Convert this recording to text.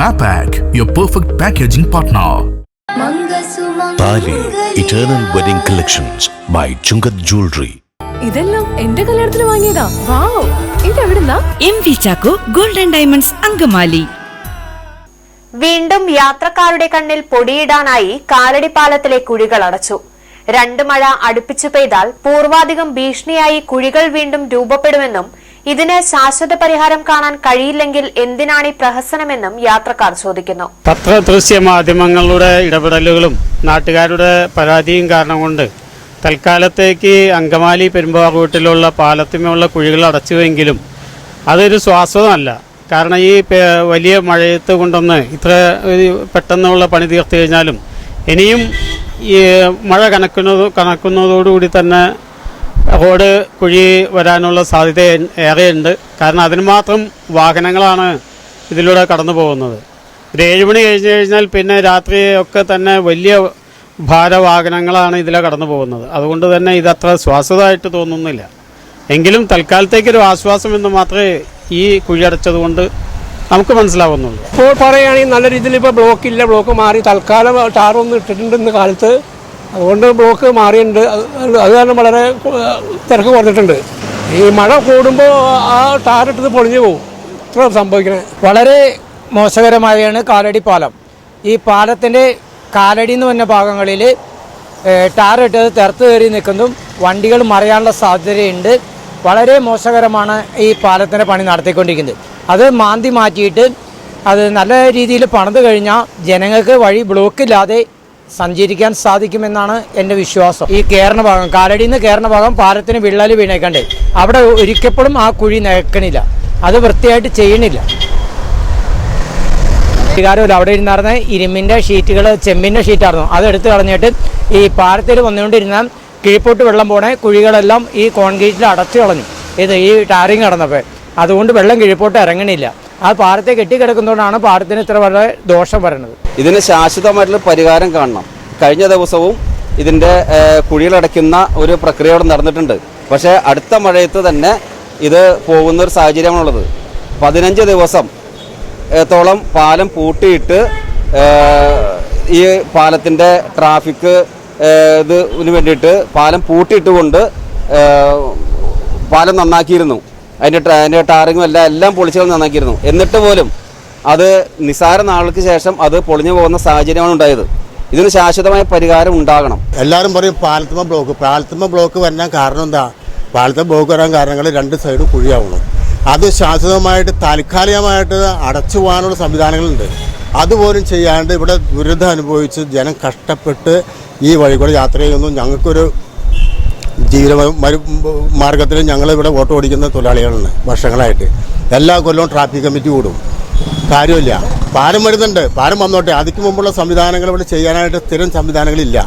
Mapac, your perfect packaging partner. Thali eternal wedding collections by Chungath jewellery ഇതെല്ലാം എന്റെ കല്യാണത്തിന് വാങ്ങിയതാ. Wow. ഇതെവിടുന്നാ? M V Chacko golden diamonds Angamaly. വീണ്ടും യാത്രക്കാരുടെ കണ്ണിൽ പൊടിയിടാനായി കാലടി പാലത്തിലെ കുഴികൾ അടച്ചു. രണ്ട് മഴ അടുപ്പിച്ചു പെയ്താൽ പൂർവാധികം ഭീഷണിയായി കുഴികൾ വീണ്ടും രൂപപ്പെടുമെന്നും ഇതിന് ശാശ്വത പരിഹാരം കാണാൻ കഴിയില്ലെങ്കിൽ എന്തിനാണ് ഈ പ്രഹസനമെന്നും യാത്രക്കാർ ചോദിക്കുന്നു. പത്ര ദൃശ്യ മാധ്യമങ്ങളുടെ ഇടപെടലുകളും നാട്ടുകാരുടെ പരാതിയും കാരണം കൊണ്ട് തൽക്കാലത്തേക്ക് അങ്കമാലി പെരുമ്പാവൂർ റൂട്ടിലുള്ള പാലത്തിനുള്ള കുഴികൾ അടച്ചുവെങ്കിലും അതൊരു ശ്വാസമല്ല കാരണം ഈ വലിയ മഴയത്ത് കൊണ്ടൊന്ന് ഇത്ര പെട്ടെന്നുള്ള പണി തീർത്തു കഴിഞ്ഞാലും ഇനിയും ഈ മഴ കനക്കുന്നത് കണക്കുന്നതോടുകൂടി തന്നെ റോഡ് കുഴി വരാനുള്ള സാധ്യത ഏറെയുണ്ട്. കാരണം അതിന് മാത്രം വാഹനങ്ങളാണ് ഇതിലൂടെ കടന്നു പോകുന്നത്. ഒരു ഏഴ് മണി കഴിഞ്ഞ് കഴിഞ്ഞാൽ പിന്നെ രാത്രിയൊക്കെ തന്നെ വലിയ ഭാരവാഹനങ്ങളാണ് ഇതിലെ കടന്നു പോകുന്നത്. അതുകൊണ്ട് തന്നെ ഇതത്ര ശ്വാസമായിട്ട് തോന്നുന്നില്ല. എങ്കിലും തൽക്കാലത്തേക്കൊരു ആശ്വാസം എന്ന് മാത്രമേ ഈ കുഴിയടച്ചത് കൊണ്ട് നമുക്ക് മനസ്സിലാവുന്നുള്ളൂ. ഇപ്പോൾ പറയുകയാണെങ്കിൽ നല്ല രീതിയിൽ ഇപ്പോൾ ബ്ലോക്ക് ഇല്ല ബ്ലോക്ക് മാറി തൽക്കാലം ടാറൊന്നും ഇട്ടിട്ടുണ്ടെന്ന് കാലത്ത് അതുകൊണ്ട് ബ്ലോക്ക് മാറിയിട്ടുണ്ട്. അത് കാരണം വളരെ തിരക്ക് കുറഞ്ഞിട്ടുണ്ട്. ഈ മഴ കൂടുമ്പോൾ ആ ടാറിട്ടത് പൊളിഞ്ഞു പോകും ഇത്ര സംഭവിക്കണേ. വളരെ മോശകരമായാണ് കാലടി പാലം. ഈ പാലത്തിന്റെ കാലടി എന്ന് പറഞ്ഞ ഭാഗങ്ങളിൽ ടാറിട്ടത് തിരത്ത് കയറി നിൽക്കുന്നതും വണ്ടികൾ മറിയാനുള്ള സാധ്യതയുണ്ട്. വളരെ മോശകരമാണ് ഈ പാലത്തിന്റെ പണി നടത്തിക്കൊണ്ടിരിക്കുന്നത്. അത് മാന്തി മാറ്റിയിട്ട് അത് നല്ല രീതിയിൽ പണിത് കഴിഞ്ഞാൽ ജനങ്ങൾക്ക് വഴി ബ്ലോക്കില്ലാതെ സഞ്ചരിക്കാൻ സാധിക്കുമെന്നാണ് എന്റെ വിശ്വാസം. ഈ കയറുന്ന ഭാഗം കാലടിയിൽ നിന്ന് കയറുന്ന ഭാഗം പാലത്തിന് വിള്ളൽ വീണേക്കണ്ടേ? അവിടെ ഒരിക്കപ്പോഴും ആ കുഴി നികക്കണില്ല അത് വൃത്തിയായിട്ട് ചെയ്യണില്ല. അധികാരമില്ല അവിടെ ഇരുന്നായിരുന്ന ഇരുമ്പിന്റെ ഷീറ്റുകൾ ചെമ്പിന്റെ ഷീറ്റായിരുന്നു. അതെടുത്ത് കളഞ്ഞിട്ട് ഈ പാലത്തിൽ വന്നുകൊണ്ടിരുന്ന കീഴ്പോട്ട് വെള്ളം പോണേ കുഴികളെല്ലാം ഈ കോൺക്രീറ്റിൽ അടച്ചു കളഞ്ഞു. ഇത് ഈ ടാറിങ് കടന്നപ്പോൾ അതുകൊണ്ട് വെള്ളം കീഴ്പോട്ട് ഇറങ്ങണില്ല. ആ പാടത്തെ കെട്ടിക്കിടക്കുന്നതുകൊണ്ടാണ് പാടത്തിന് ഇത്ര വളരെ ദോഷം വരുന്നത് ഇതിന് ശാശ്വതമായിട്ടുള്ള പരിഹാരം കാണണം. കഴിഞ്ഞ ദിവസവും ഇതിന്റെ കുഴികളടയ്ക്കുന്ന ഒരു പ്രക്രിയ അവിടെ നടന്നിട്ടുണ്ട്. പക്ഷേ അടുത്ത മഴയത്ത് തന്നെ ഇത് പോകുന്ന ഒരു സാഹചര്യമാണുള്ളത്. പതിനഞ്ച് ദിവസം ത്തോളം തോളം പാലം പൂട്ടിയിട്ട് ഈ പാലത്തിന്റെ ട്രാഫിക് ഇതിന് വേണ്ടിയിട്ട് പാലം പൂട്ടിയിട്ടുകൊണ്ട് പാലം നന്നാക്കിയിരുന്നു. അതിന്റെ അതിന്റെ ടാറിങ്ങും എല്ലാം എല്ലാം പൊളിച്ചുകൾ നന്നാക്കിയിരുന്നു. എന്നിട്ട് പോലും അത് നിസാര നാളുകൾക്ക് ശേഷം അത് പൊളിഞ്ഞു പോകുന്ന സാഹചര്യമാണ് ഉണ്ടായത്. ഇതിന് ശാശ്വതമായ പരിഹാരം ഉണ്ടാകണം. എല്ലാവരും പറയും പാലത്തുമ ബ്ലോക്ക് പാലത്തുമ ബ്ലോക്ക് വരാൻ കാരണം എന്താ? പാലത്തുമ ബ്ലോക്ക് വരാൻ കാരണങ്ങൾ രണ്ട് സൈഡും കുഴിയാവണം. അത് ശാശ്വതമായിട്ട് താൽക്കാലികമായിട്ട് അടച്ചു പോകാനുള്ള സംവിധാനങ്ങളുണ്ട്. അതുപോലും ചെയ്യാണ്ട് ഇവിടെ ദുരിതം അനുഭവിച്ച് ജനം കഷ്ടപ്പെട്ട് ഈ വഴി കൂടെ യാത്ര ചെയ്യുന്നു. ഞങ്ങൾക്കൊരു ജീവിത മാർഗത്തിൽ ഞങ്ങളിവിടെ വോട്ട് ഓടിക്കുന്ന തൊഴിലാളികളാണ് വർഷങ്ങളായിട്ട്. എല്ലാ കൊല്ലവും ട്രാഫിക് കമ്മിറ്റി കൂടും. കാര്യമില്ല. പാരം വരുന്നുണ്ട്. പാരം വന്നോട്ടെ. അതിക്ക് മുമ്പുള്ള സംവിധാനങ്ങൾ ഇവിടെ ചെയ്യാനായിട്ട് സ്ഥിരം സംവിധാനങ്ങളില്ല.